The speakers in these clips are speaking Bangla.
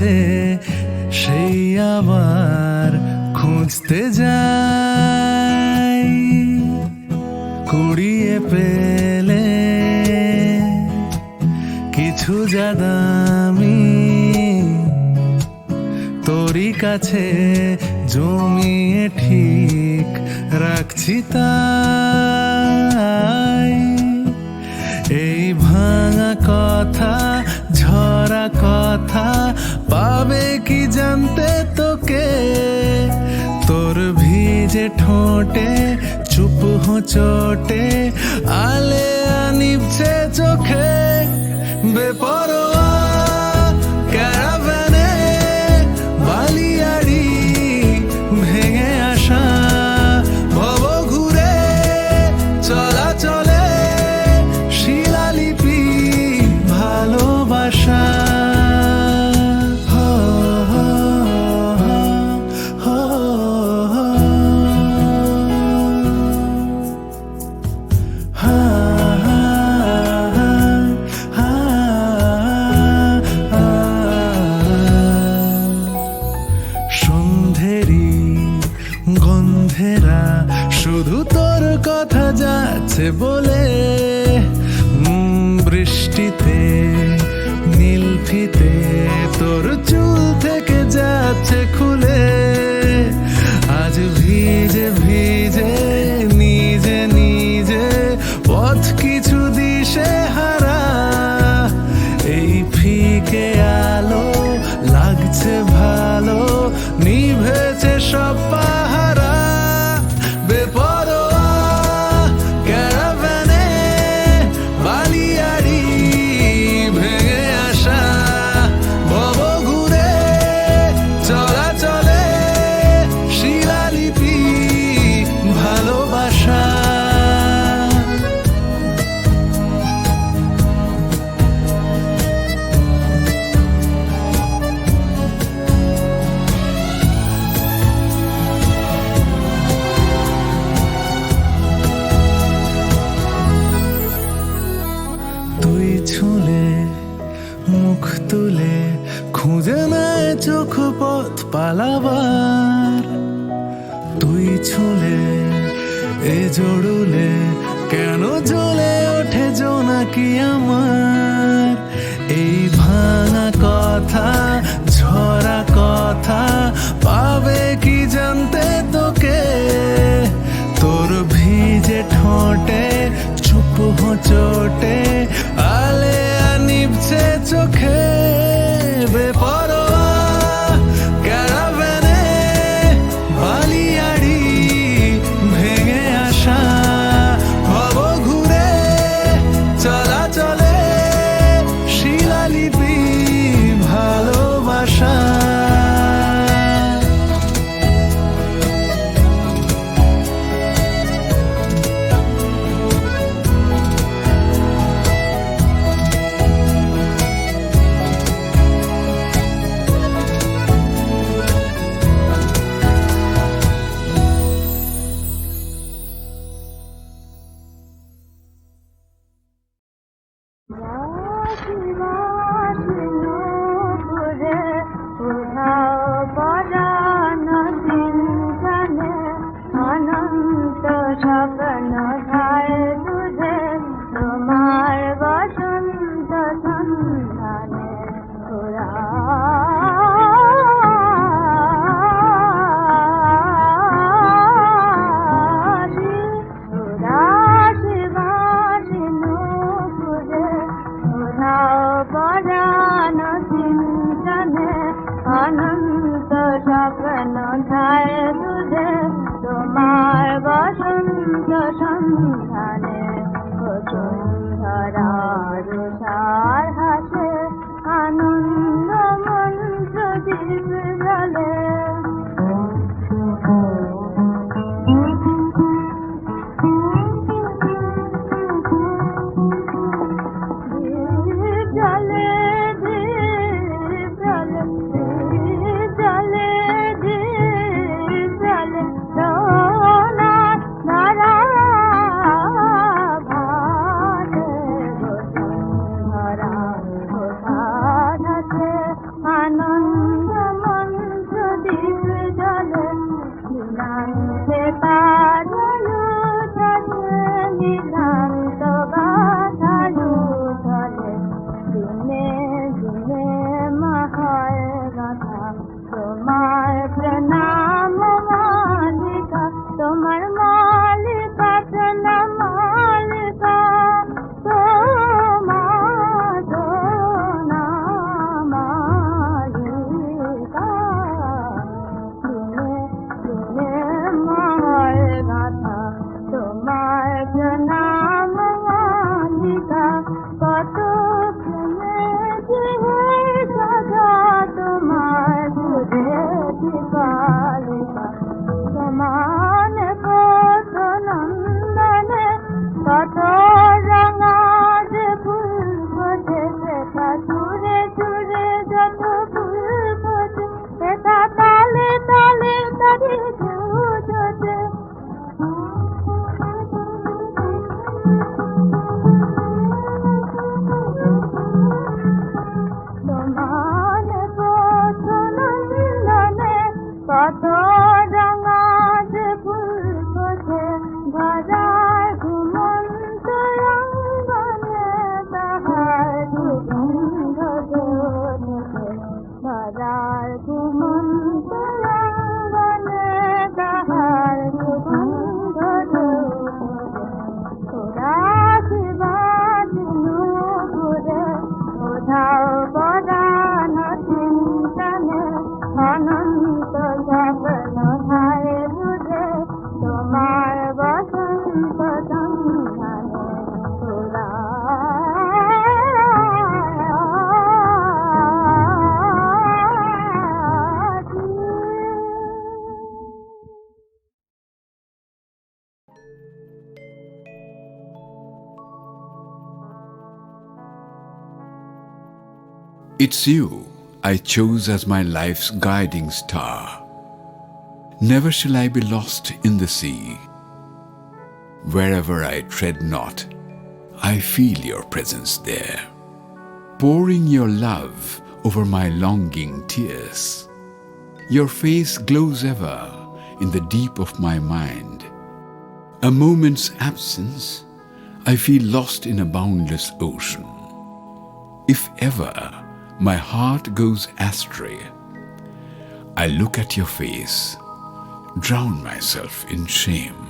আছে সেই আবার খুঁজতে যাই। কুড়িয়ে পেলে কিছু যা দামি, তোরই কাছে জমিয়ে ঠিক রাখছি তা। ভাঙা কথা, ঝরা কথা, পাবে কি জানতে তোকে? তোর ভিজে ঠোঁটে, চুপ হো চোটে, আলে আনিবছে চোখে বেপর love her. It's you I chose as my life's guiding star. Never shall I be lost in the sea. Wherever I tread not, I feel your presence there, pouring your love over my longing tears. Your face glows ever in the deep of my mind. A moment's absence, I feel lost in a boundless ocean. If ever my heart goes astray, I look at your face, drown myself in shame.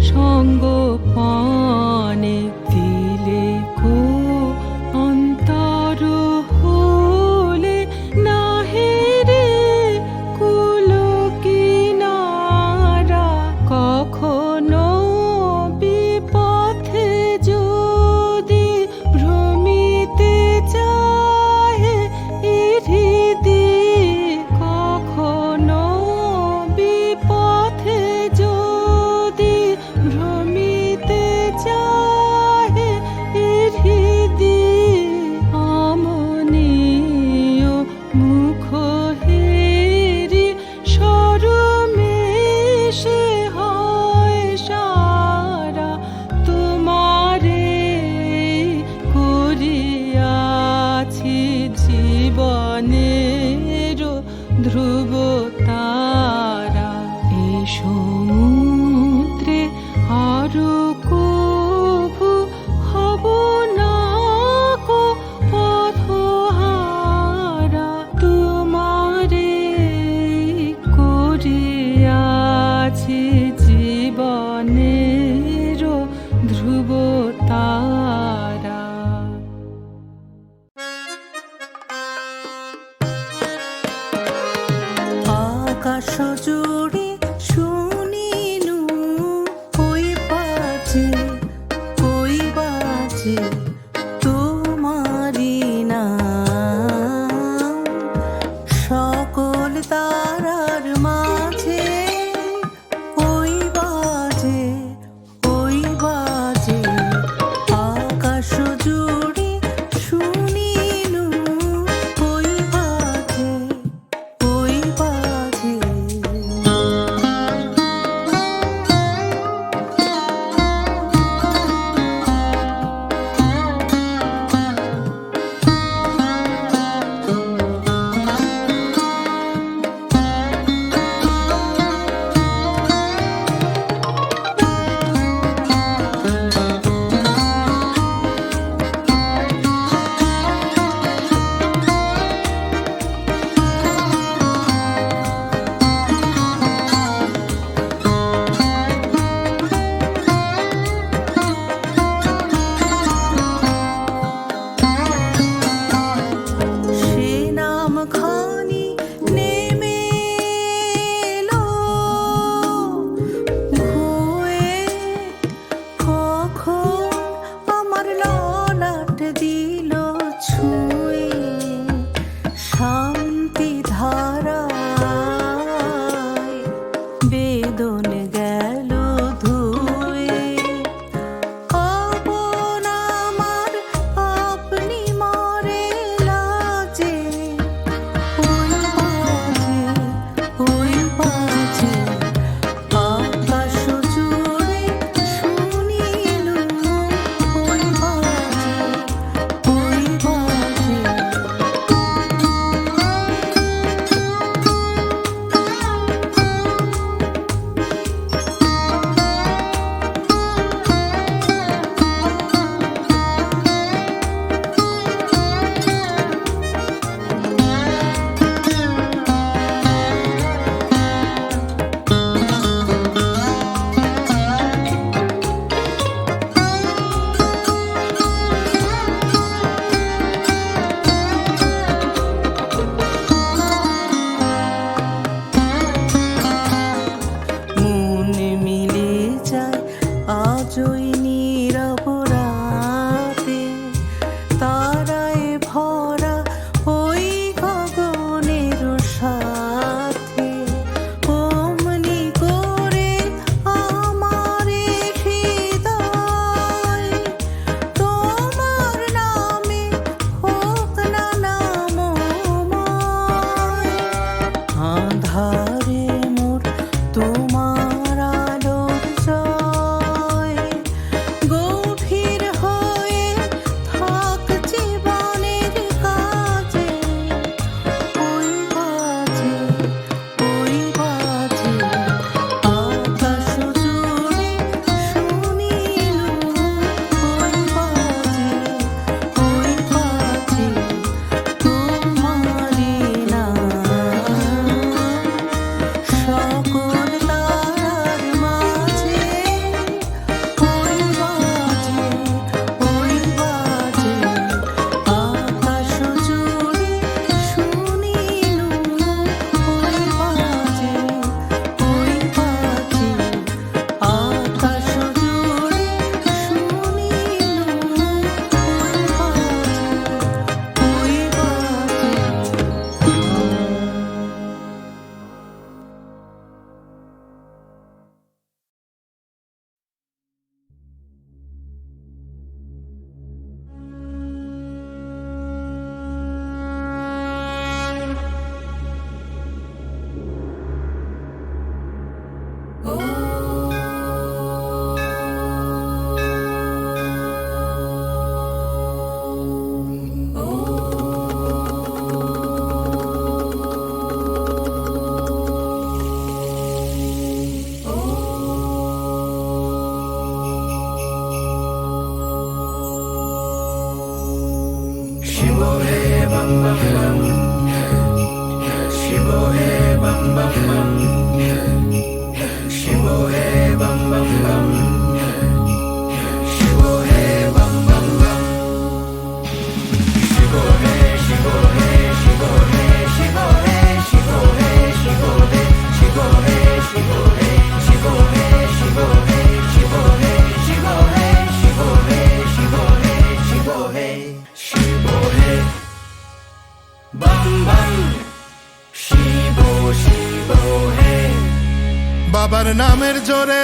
唱歌吧。ধ্রুব তারা এসো हारे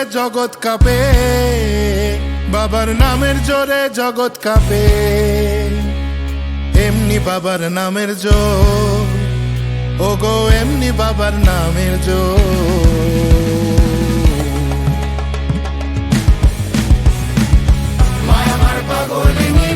জগৎ কাঁপে। বাবার নামের জোরে জগৎ কাঁপে। এমনি বাবার নামের জোর। ও গো এমনি বাবার নামের জোর। বাবার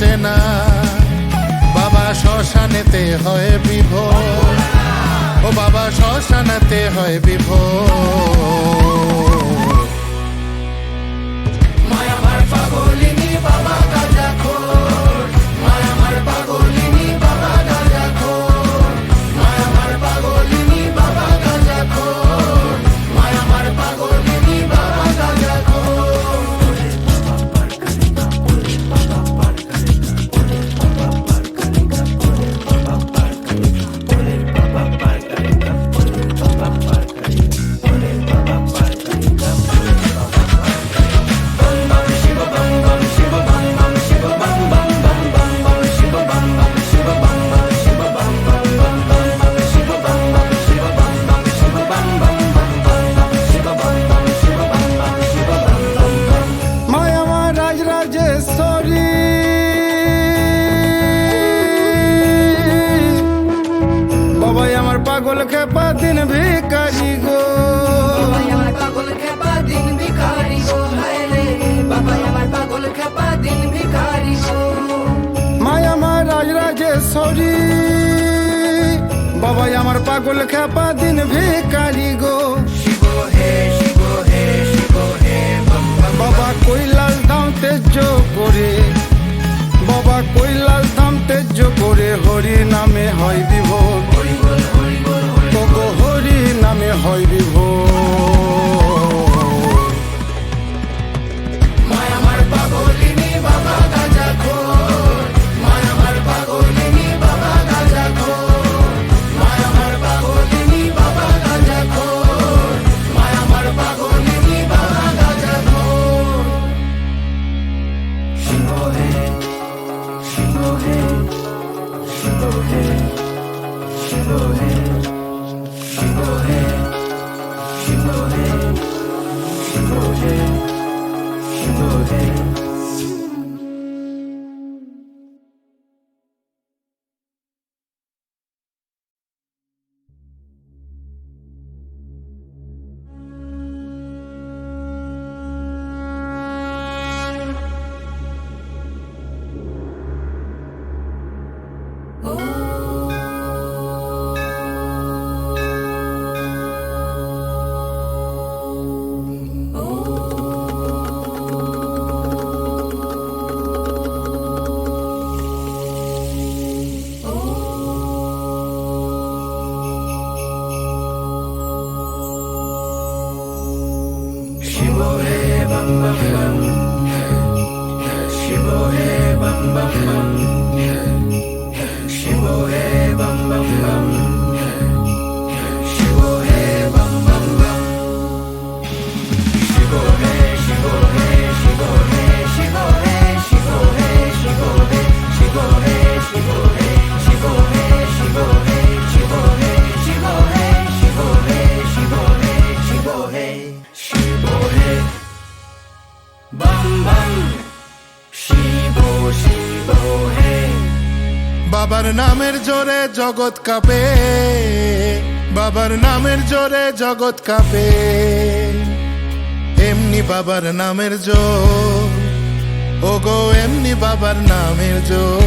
জোটে না। বাবা শ্মশানেতে হয় বিভোর। ও বাবা শ্মশানেতে হয় বিভোর। পাগল খেপা দিন ভিকারি গো বাবা কৈলাস ধাম তেজ করে বাবা কৈলাস ধাম তেজ করে হরি নামে হয় বিভোর হরি নামে হয় বিভোর জোরে জগৎ কাঁপে। বাবার নামের জোরে জগৎ কাঁপে। এমনি বাবার নামের জোর। ও গো এমনি বাবার নামের জোর।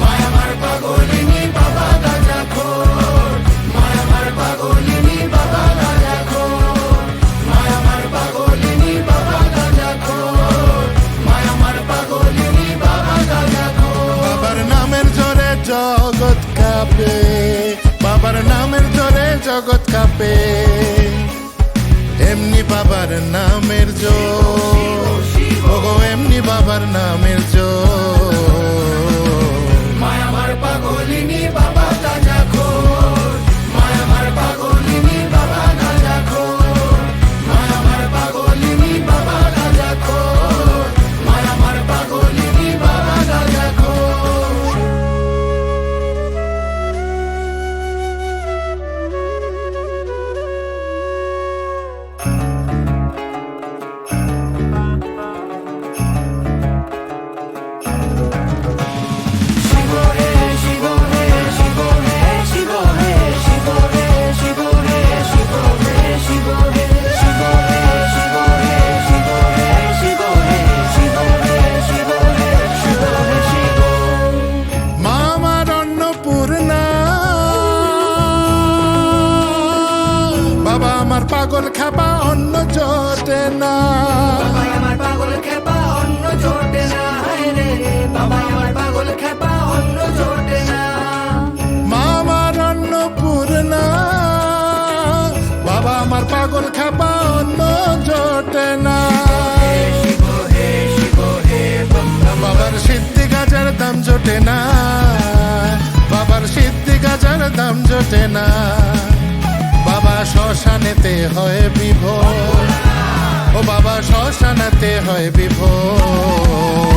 মায়ামার পাগলিনী, বাবা দাদা ঘোর মায়ামার পাগলিনী বাবার নামের জোরে জগৎ কাঁপে। এমনি বাবার নামের জোর। এমনি বাবার নামের জোর। না। বাবার সিদ্ধি গাজার দাম জোটে না। বাবা শ্মশানেতে হয় বিভোর। ও বাবা শ্মশানেতে হয় বিভোর।